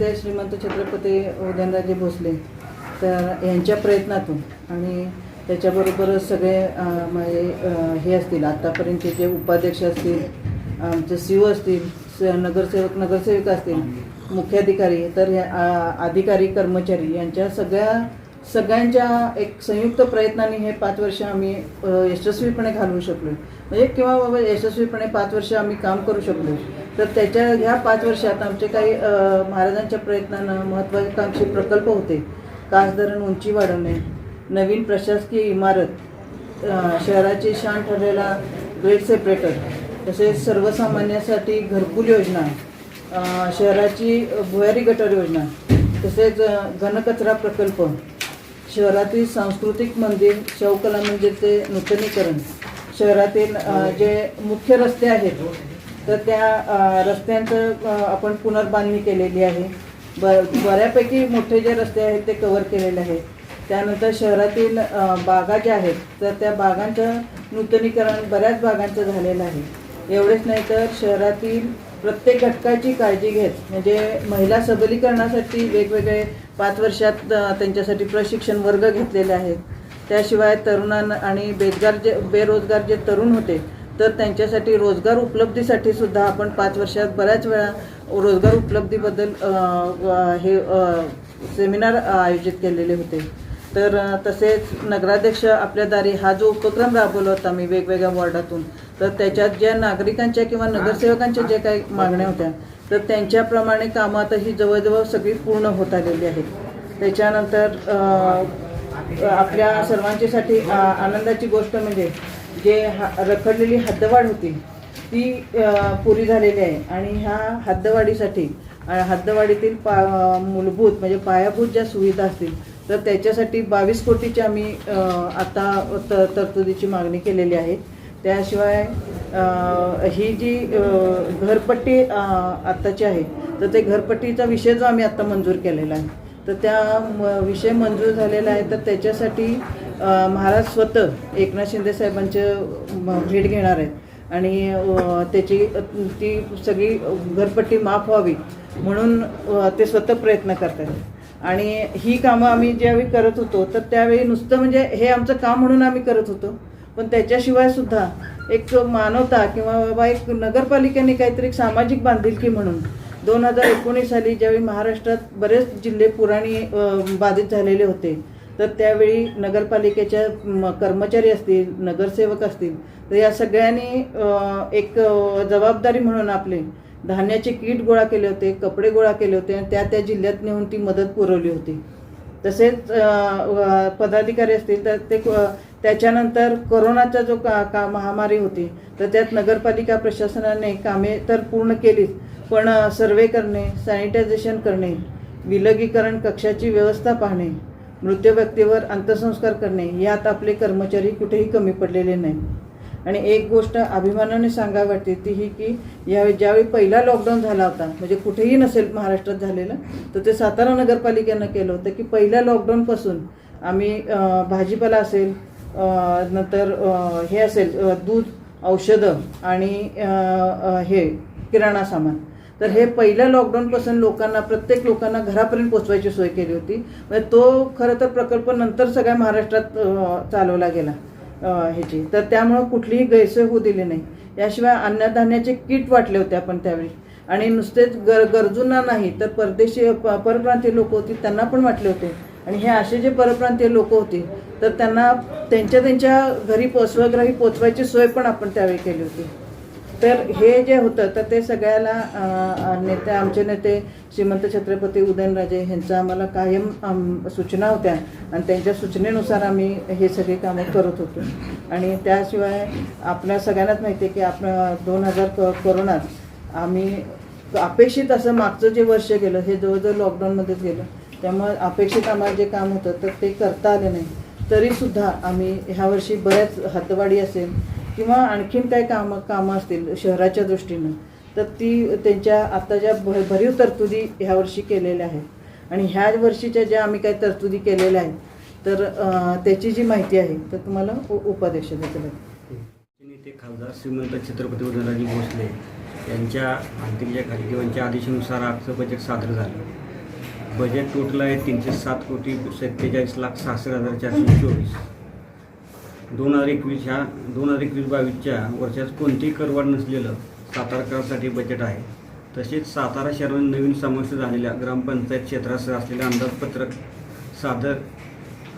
नेते श्रीमंत छत्रपती उदयनराजे भोसले तर यांच्या प्रयत्नातून आणि त्याच्याबरोबरच सगळे म्हणजे हे असतील आत्तापर्यंतचे जे उपाध्यक्ष असतील आमचे सी ओ असतील स- नगरसेवक नगरसेविका असतील मुख्याधिकारी तर या आ- अधिकारी कर्मचारी यांच्या सगळ्या सगळ्यांच्या एक संयुक्त प्रयत्नाने हे पाच वर्ष आम्ही यशस्वीपणे घालवू शकलो म्हणजे किंवा बाबा यशस्वीपणे पाच वर्ष आम्ही काम करू शकलो तर त्याच्या ह्या पाच वर्षात आमचे काही महाराजांच्या प्रयत्नानं महत्त्वाकांक्षी प्रकल्प होते. कास धरण उंची वाढवणे नवीन प्रशासकीय इमारत शहराची शान ठरलेला ग्रेड सेपरेटर तसेच सर्वसामान्यांसाठी घरकुल योजना शहराची भुयारी गटर योजना तसेच घनकचरा प्रकल्प शहरातील सांस्कृतिक मंदिर शौकला मंदिरचे नूतनीकरण शहरातील जे मुख्य रस्ते आहेत तर त्या रस्त्यांचं आपण पुनर्बांधणी केलेली आहे. ब बऱ्यापैकी मोठे जे रस्ते आहेत ते कव्हर केलेले आहेत. त्यानंतर शहरातील बागा ज्या आहेत तर त्या बागांचं नूतनीकरण बऱ्याच बागांचं झालेलं आहे. एवढेच नाही तर शहरातील प्रत्येक घटकाची काळजी घेत म्हणजे महिला सबलीकरणासाठी वेगवेगळे पाच वर्षात त्यांच्यासाठी प्रशिक्षण वर्ग घेतलेले आहेत. त्याशिवाय तरुणांना आणि बेरोजगार जे बेरोजगार जे तरुण होते तर त्यांच्यासाठी रोजगार उपलब्धीसाठी सुद्धा आपण पाच वर्षात बऱ्याच वेळा रोजगार उपलब्धीबद्दल हे सेमिनार आयोजित केलेले होते. तर तसेच नगराध्यक्ष आपल्या दारी हा जो उपक्रम राबवला होता मी वेगवेगळ्या वॉर्डातून तर त्याच्यात ज्या नागरिकांच्या किंवा नगरसेवकांच्या ज्या काही मागण्या होत्या तर त्यांच्याप्रमाणे कामं आता ही जवळजवळ सगळी पूर्ण होत आलेली आहेत. त्याच्यानंतर आपल्या सर्वांच्यासाठी आनंदाची गोष्ट म्हणजे जे हा रखडलेली हद्दवाढ होती ती पुरी झालेली आहे. आणि ह्या हद्दवाढीसाठी हद्दवाढीतील पा मूलभूत म्हणजे पायाभूत ज्या सुविधा असतील तर त्याच्यासाठी बावीस कोटीची आम्ही आता त तरतुदीची मागणी केलेली आहे. त्याशिवाय ही जी घरपट्टी आत्ताची आहे तर ते घरपट्टीचा विषय जो आम्ही आत्ता मंजूर केलेला आहे तर त्या म- विषय मंजूर झालेला आहे तर त्याच्यासाठी महाराज स्वतः एकनाथ शिंदे साहेबांचं भेट घेणार आहेत. आणि त्याची ती सगळी घरपट्टी माफ व्हावी म्हणून ते स्वतः प्रयत्न करतात आणि ही कामं आम्ही ज्यावेळी करत होतो तर त्यावेळी नुसतं म्हणजे हे आमचं काम म्हणून आम्ही करत होतो. पण त्याच्याशिवाय सुद्धा एक मानवता किंवा बाबा एक नगरपालिकेने काहीतरी एक सामाजिक बांधिलकी म्हणून दोन हजार एकोणीस साली ज्यावेळी महाराष्ट्रात बरेच जिल्हे पुराणी बाधित झालेले होते तर त्यावेळी नगरपालिकेच्या म, कर्मचारी असतील नगरसेवक असतील तर या सगळ्यांनी एक जबाबदारी म्हणून आपले धान्याचे किट गोळा केले होते कपडे गोळा केले होते आणि त्या त्या जिल्ह्यात नेऊन ती मदत पुरवली होती. तसेच पदाधिकारी असतील तर ते त्याच्यानंतर कोरोनाचा जो का का महामारी होती तर त्यात नगरपालिका प्रशासनाने कामे तर पूर्ण केलीच पण सर्वे करणे सॅनिटायझेशन करणे विलगीकरण कक्षाची व्यवस्था पाहणे मृत व्यक्तीवर अंत्यसंस्कार करणे यात आपले कर्मचारी कुठेही कमी पडलेले नाही. आणि एक गोष्ट अभिमानाने सांगावी वाटते ती ही की यावेळी ज्यावेळी पहिला लॉकडाऊन झाला होता म्हणजे कुठेही नसेल महाराष्ट्रात झालेलं तर ते सातारा नगरपालिकेनं केलं होतं की पहिल्या लॉकडाऊनपासून आम्ही भाजीपाला असेल नंतर हे असेल दूध औषधं आणि हे किराणा सामान. तर हे पहिल्या लॉकडाऊनपासून लोकांना प्रत्येक लोकांना घरापर्यंत पोचवायची सोय केली होती. म्हणजे तो खरं तर प्रकल्प नंतर सगळ्या महाराष्ट्रात चालवला गेला ह्याची. तर त्यामुळं कुठलीही गैरसोय होऊ दिली नाही. याशिवाय अन्नधान्याचे किट वाटले होते आपण त्यावेळी. आणि नुसतेच गर गरजूंना नाही तर परदेशी प- परप्रांतीय लोक होती त्यांना पण वाटले होते. आणि हे असे जे परप्रांतीय लोक होते तर त्यांना त्यांच्या त्यांच्या घरी पोचवाग्राही पोचवायची सोय पण आपण त्यावेळी केली होती. तर हे जे होतं तर ते सगळ्याला नेते आमचे नेते श्रीमंत छत्रपती उदयनराजे ह्यांचा आम्हाला कायम आम- सूचना होत्या. आणि त्यांच्या सूचनेनुसार आम्ही हे सगळे कामं करत होतो. आणि त्याशिवाय आपल्या सगळ्यांनाच माहिती आहे की आपण दोन हजार क करोनात आम्ही अपेक्षित असं मागचं जे वर्ष गेलं हे जवळजवळ लॉकडाऊनमध्येच गेलं. त्यामुळे अपेक्षित आम्हाला जे काम होतं तर ते करता आलं नाही. तरीसुद्धा आम्ही ह्या वर्षी बऱ्याच हातवाडी असेल किंवा आणखीन काय कामं कामं असतील शहराच्या दृष्टीनं तर ती त्यांच्या आत्ताच्या ज्या भ भरीव तरतुदी ह्या वर्षी केलेल्या आहेत. आणि ह्या वर्षीच्या ज्या आम्ही काही तरतुदी केलेल्या आहेत तर त्याची जी माहिती आहे तर तुम्हाला उ- उपाध्यक्ष देतील. नेते खासदार श्रीमंत छत्रपती उदयनराजे भोसले यांच्या अंतिमच्या या आदेशानुसार आजचं बजेट सादर झालं. बजेट टोटल आहे तीनशे सात कोटी सत्तेचाळीस लाख सहासष्ट हजार चारशे चोवीस. दोन हजार एकवीस ह्या दोन हजार एकवीस बावीसच्या वर्षात कोणतीही करवाढ नसलेलं सातारकरांसाठी बजेट आहे. तसेच सातारा शहरामध्ये नवीन समाविष्ट झालेल्या ग्रामपंचायत क्षेत्रासह असलेल्या अंदाजपत्रक सादर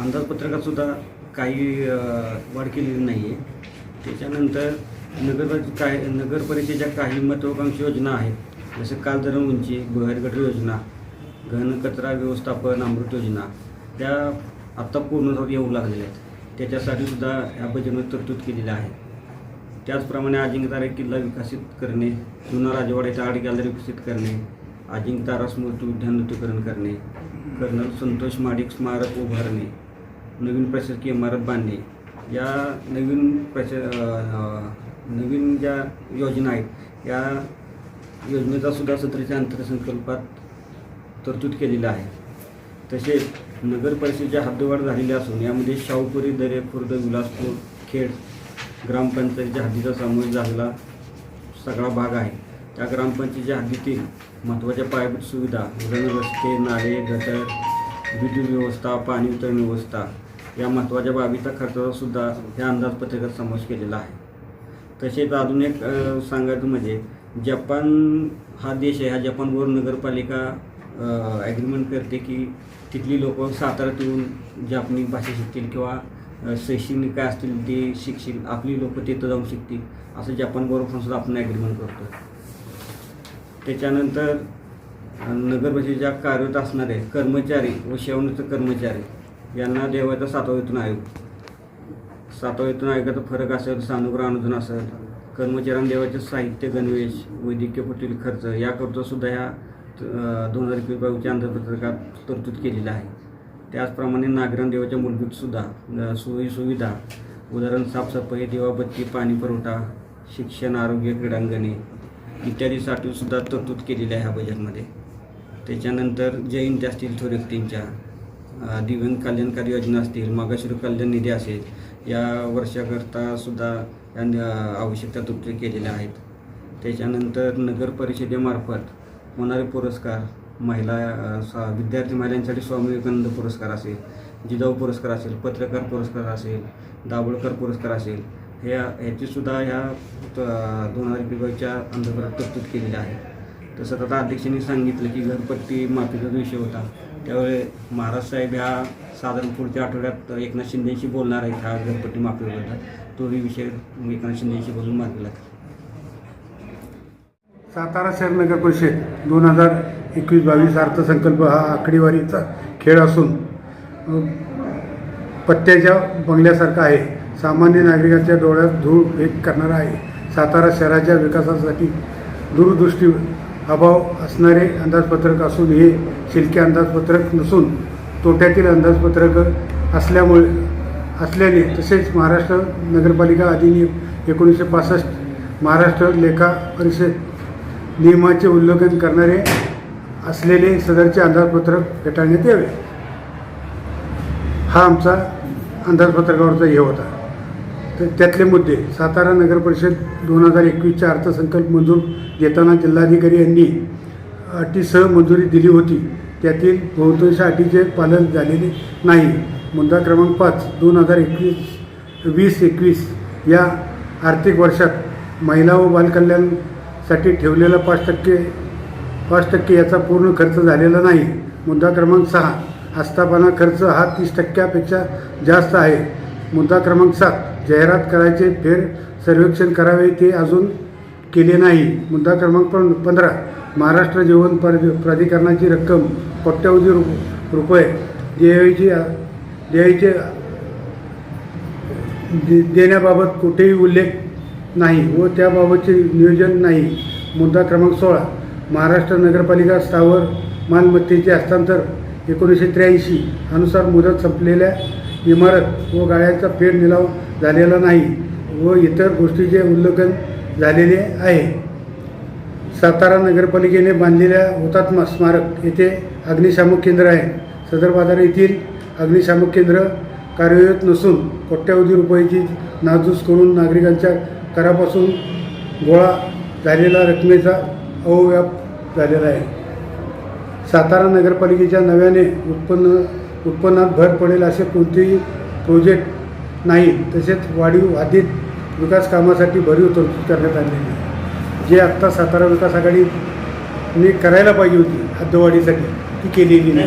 अंदाजपत्रकातसुद्धा काही वाढ केलेली नाही आहे त्याच्यानंतर नगर काय नगर परिषदेच्या काही महत्त्वाकांक्षी योजना आहेत. जसं कालधरण उंची बहर गटर योजना घन कचरा व्यवस्थापन अमृत योजना त्या आत्ता पूर्ण येऊ लागलेल्या आहेत त्याच्यासाठी सुद्धा या बजेटमध्ये तरतूद केलेली आहे. त्याचप्रमाणे अजिंक्यतारा किल्ला विकसित करणे जुना राजवाड्याचा आर्ट गॅलरी विकसित करणे अजिंक्यतारा स्मृती उद्यान नृत्यकरण करणे कर्नल संतोष माडिक स्मारक उभारणे नवीन प्रशासकीय इमारत बांधणे या नवीन प्रशा नवीन ज्या योजना आहेत या योजनेचा सुद्धा सत्रेच्या अंतर्संकल्पात तरतूद केलेला आहे. तसेच नगर परिषदेच्या हद्दवाढ झालेली असून यामध्ये शाहूपुरी दरे खुर्द विलासपूर खेड ग्रामपंचायतीच्या हद्दीचा समावेश झालेला सगळा भाग आहे. त्या ग्रामपंचायतीच्या हद्दीतील महत्त्वाच्या पायाभूत सुविधा उदाहरण रस्ते नाळे गटर विद्युत व्यवस्था पाणी वितरण व्यवस्था या महत्त्वाच्या बाबीचा खर्चाचा सुद्धा या अंदाजपत्रकात समावेश केलेला आहे. तसेच अजून एक सांगायचं म्हणजे जपान हा देश आहे ह्या जपानवर नगरपालिका ॲग्रीमेंट करते की तिथली लोक साताऱ्यात येऊन जापनी भाषा शिकतील किंवा शैक्षणिक काय असतील ते शिकशील आपली लोक तिथं जाऊन शिकतील असं जपानबरोबर सुद्धा आपण ॲग्रीमेंट करतो. त्याच्यानंतर नगरपरिषदेच्या कार्यरत असणारे कर्मचारी व सेवानिवृत्त कर्मचारी यांना देवाचा सातवा वेतन आयोग. सातवा वेतन आयोगाचा फरक असेल सानुग्रह अनुदान असेल कर्मचाऱ्यांना देवाचे साहित्य गणवेश वैद्यकीय पुटील खर्च याकरता सुद्धा ह्या दोन हजार एकवीस बावीसच्या अंदाजपत्रकात तरतूद केलेली आहे. त्याचप्रमाणे नागरण देवाच्या मूलभूत सुद्धा सोयी सुविधा उदाहरण साफसफाई देवाबत्ती पाणी पुरवठा शिक्षण आरोग्य क्रीडांगणे इत्यादीसाठी सुद्धा तरतूद केलेली आहे ह्या बजेटमध्ये. त्याच्यानंतर जयंती असतील थोर व्यक्तींच्या दिव्यांग कल्याणकारी योजना असतील मागाश्री कल्याण निधी असेल या वर्षाकरता सुद्धा या आवश्यकता तरतूद केलेल्या आहेत. त्याच्यानंतर नगर परिषदेमार्फत होणारे पुरस्कार महिला विद्यार्थी महिलांसाठी स्वामी विवेकानंद पुरस्कार असेल जिजाऊ पुरस्कार असेल पत्रकार पुरस्कार असेल दाभोळकर पुरस्कार असेल ह्या ह्याचीसुद्धा ह्या दोन हजार एकवीसच्या अंतर्गत तरतूद केलेली आहे. तसंच आता अध्यक्षांनी सांगितलं की घरपट्टी माफीचा विषय होता त्यावेळी महाराज साहेब ह्या साधारण पुढच्या आठवड्यात एकनाथ शिंदेशी बोलणार आहेत ह्या घरपट्टी माफीबद्दल. तोही विषय एकनाथ शिंदेशी बोलून मागला सातारा शहर नगर परिषद दोन हजार एकवीस बावीस अर्थसंकल्प हा आकडेवारीचा खेळ असून पत्त्याच्या बंगल्यासारखा आहे. सामान्य नागरिकांच्या डोळ्यात धूळ एक करणारा आहे. सातारा शहराच्या विकासासाठी दूरदृष्टी अभाव असणारे अंदाजपत्रक असून हे शिल्के अंदाजपत्रक नसून तोट्यातील अंदाजपत्रक असल्यामुळे असल्याने तसेच महाराष्ट्र नगरपालिका अधिनियम एकोणीसशे पासष्ट महाराष्ट्र लेखा परिषद नियमाचे उल्लंघन करणारे असलेले सदरचे अंदाजपत्रक फेटाळण्यात यावे. हा आमचा अंदाजपत्रकावरचा हे होता. तर त्यातले मुद्दे सातारा नगर परिषद दोन हजार एकवीसचा अर्थसंकल्प मंजूर देताना जिल्हाधिकारी यांनी अटीसह मंजुरी दिली होती. त्यातील बहुतांश अटीचे पालन झालेले नाही. मुद्दा क्रमांक पाच दोन हजार एकवीस वीस एकवीस या आर्थिक वर्षात महिला व बालकल्याण साठी ठेवलेला पाच टक्के पाच टक्के याचा पूर्ण खर्च झालेला नाही. मुद्दा क्रमांक सहा आस्थापना खर्च हा तीस टक्क्यापेक्षा जास्त आहे. मुद्दा क्रमांक सात जाहिरात करायचे फेर सर्वेक्षण करावे ते अजून केले नाही. मुद्दा क्रमांक पण पंधरा महाराष्ट्र जीवन प्राधि प्राधिकरणाची रक्कम कोट्यावधी रु रुपये द्यायची द्यायचे दे- देण्याबाबत कुठेही उल्लेख नाही व त्याबाबतचे नियोजन नाही. मुद्दा क्रमांक सोळा. महाराष्ट्र नगरपालिका स्थावर मालमत्तेचे हस्तांतर. एकोणीसशे त्र्याऐंशी अनुसार मुदत संपलेल्या इमारत व गाळ्यांचा फेर निलाव झालेला नाही व इतर गोष्टीचे उल्लंघन झालेले आहे. सातारा नगरपालिकेने बांधलेल्या हुतात्मा स्मारक येथे अग्निशामक केंद्र आहे. सदर बाजार येथील अग्निशामक केंद्र कार्यरत नसून कोट्यावधी रुपयाची नाजूस करून नागरिकांच्या करापासून गोळा झालेला रकमेचा अव्याप झालेला आहे. सातारा नगरपालिकेच्या नव्याने उत्पन्न उत्पन्नात भर पडेल असे कोणतेही प्रोजेक्ट नाही. तसेच वाढीव वाढीत विकास कामासाठी भरीव तरतूद करण्यात आलेली आहे. जे आत्ता सातारा विकास आघाडीने करायला पाहिजे होती हद्दवाढीसाठी ती केलेली नाही.